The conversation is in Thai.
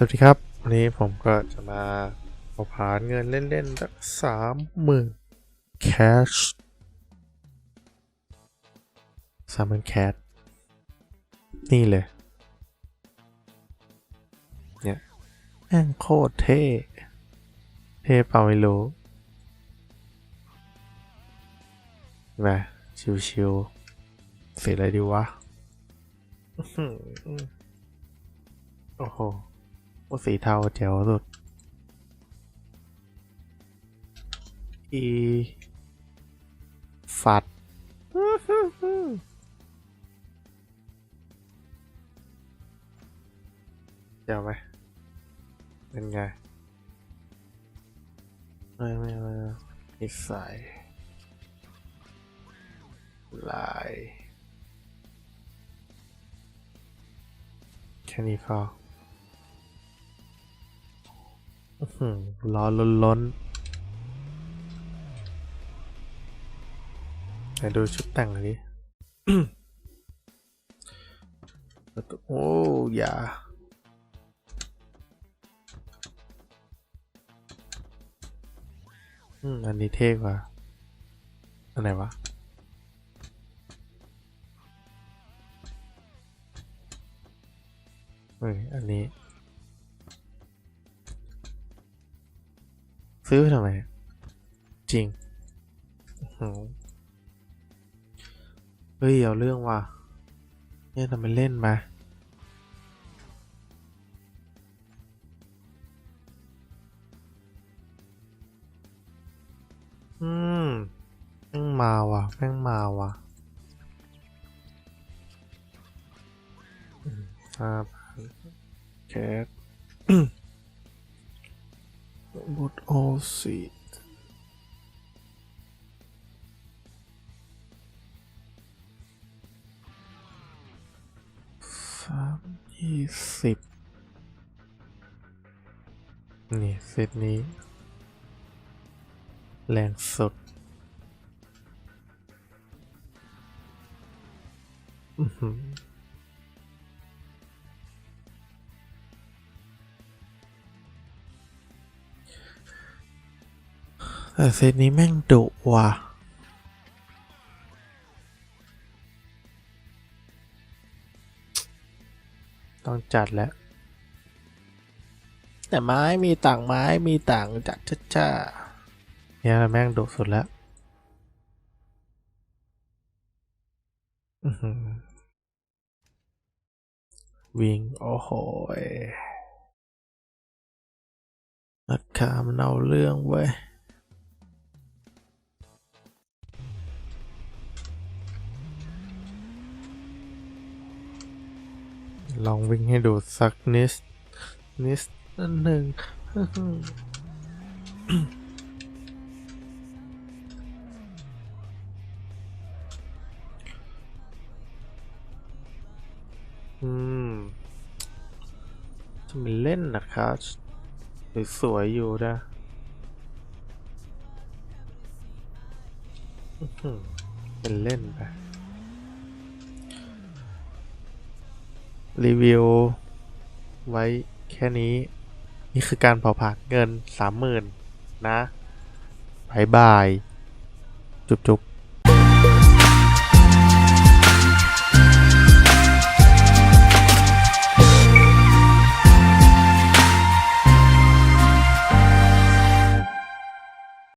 สวัสดีครับ วันนี้ผมก็จะมาเอาผ่านเงินเล่นๆสักสามหมื่นแคชสามหมื่นแคชนี่เลย เนี่ยแม่งโคตรเท่ เท่เปล่าไม่รู้มาชิวๆเสีอะไรดีวะโอ้โห โอ้สีเทาแจ๋วสุดอีฟัดเจ๋วไหมเป็นไง ไม่ไม่ไม่นิสัยลายแค่นี้พอ อื้อล้นล้นไหนดูชุดแต่งหน่อยดิโอ้ย่าอืมอันนี้เท่กว่า อันไหนวะ เฮ้ย อันนี้ ซื้อไปทำไม จริงเฮ้ย เอาเรื่องว่ะเนี่ยทำไมเล่นมาอืมแม่งมาว่ะแม่งมาว่ะอืมห้าพันแคท บทโอซีสามยี่สิบนี่เซตนี้ แรงสุดอื้อหือ แต่เซตนี้แม่งดุว่ะ ต้องจัดแล้ว แต่ไม้มีต่างไม้มีต่างจัดจ้าๆเนี่ยแม่งดุสุดแล้ววิ่งโอ้โหยราคามันเอาเรื่องเว้ย ลองวิ่งให้ดูสักนิดนิดหนึ่งอืมจะมาเล่นนะครับสวยๆอยู่นะเป็นเล่นไป รีวิว ไว้แค่นี้ นี่คือการเผาผลาญเงินสามหมื่นนะบายบาย จุบจุบ